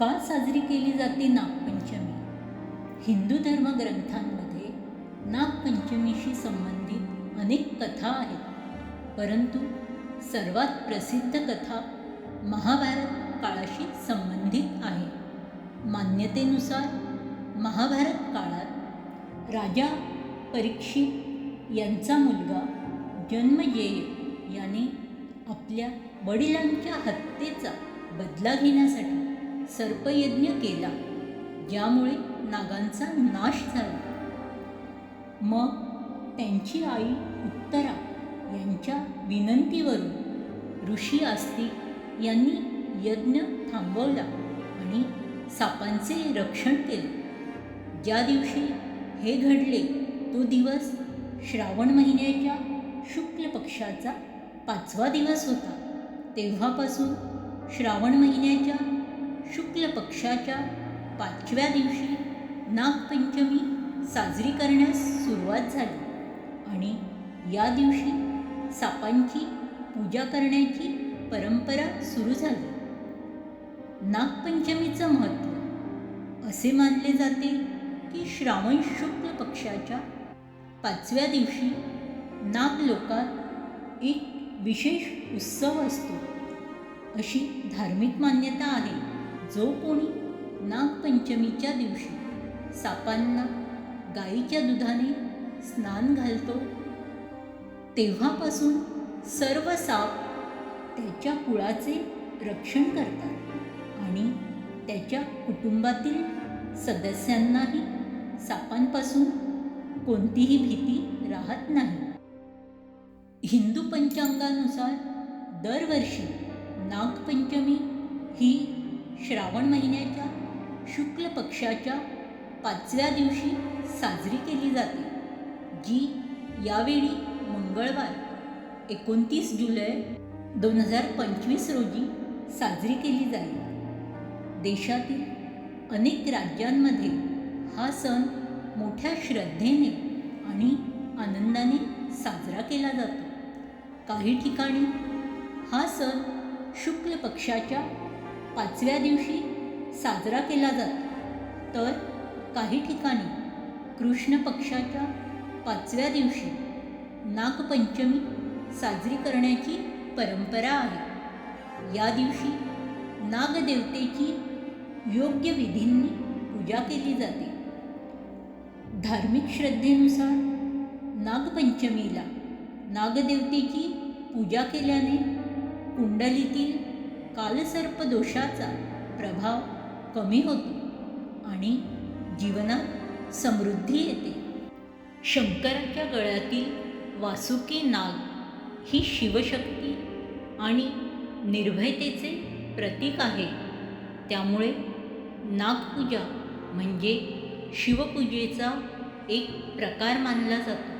का साजरी केली जाते नागपंचमी? हिंदू धर्मग्रंथांमध्ये नागपंचमीशी संबंधित अनेक कथा आहेत. परंतु सर्वात प्रसिद्ध कथा महाभारत काळाशी संबंधित आहे. मान्यतेनुसार महाभारत काळात राजा परीक्षित यांचा मुलगा जन्मजेय याने आपल्या वडिलांच्या हत्येचा बदला घेण्यासाठी सर्पयज्ञ केला ज्यामुळे नागांचा नाश झाला. मग त्यांची आई उत्तरा यांच्या विनंतीवरून ऋषी आस्तिक यांनी यज्ञ थांबवला आणि सापांचे रक्षण केले. ज्या दिवशी हे घडले तो दिवस श्रावण महिन्याच्या शुक्ल पक्षाचा पाचवा दिवस होता. तेव्हापासून श्रावण महिन्याच्या शुक्ल पक्षाच्या पाचव्या दिवशी नागपंचमी साजरी करण्यास सुरुवात झाली. आणि या दिवशी सापांची पूजा करण्याची परंपरा सुरू झाली. नागपंचमीचं महत्त्व असे मानले जाते की श्रावण शुक्ल पक्षाच्या पाचव्या दिवशी नागलोकात एक विशेष उत्सव असतो. अशी धार्मिक मान्यता आहे. जो कोणी नागपंचमीच्या दिवशी सापांना गाईच्या दुधाने स्नान घालतो तेव्हापासून सर्व साप त्याच्या कुळाचे रक्षण करतात आणि त्याच्या कुटुंबातील सदस्यांनाही सापांपासून कोणतीही भीती राहत नाही. हिंदू पंचांगानुसार दरवर्षी नागपंचमी ही श्रावण महिन्याच्या शुक्ल पक्षाच्या पाचव्या दिवशी साजरी केली जाते जी यावेळी मंगळवार एकोणतीस जुलै दोन हजार पंचवीस रोजी साजरी केली जाईल. देशातील अनेक राज्यांमध्ये हा सण मोठ्या श्रद्धेने आणि आनंदाने साजरा केला जातो. काही ठिकाणी हा सण शुक्ल पक्षाच्या पाचव्या दिवशी साजरा केला जातो. तर काही ठिकाणी कृष्ण पक्षाच्या पाचव्या दिवशी नागपंचमी साजरी करण्याची परंपरा आहे. या दिवशी नागदेवतेची योग्य विधींनी पूजा केली जाते. धार्मिक श्रद्धेनुसार नागपंचमीला नागदेवतेची पूजा केल्याने कुंडलीतील कालसर्प दोषाचा प्रभाव कमी होतो आणि जीवनात समृद्धी येते. शंकराच्या गळ्यातील वासुकी नाग ही शिवशक्ती आणि निर्भयतेचे प्रतीक आहे. त्यामुळे नागपूजा म्हणजे शिवपूजेचा एक प्रकार मानला जातो.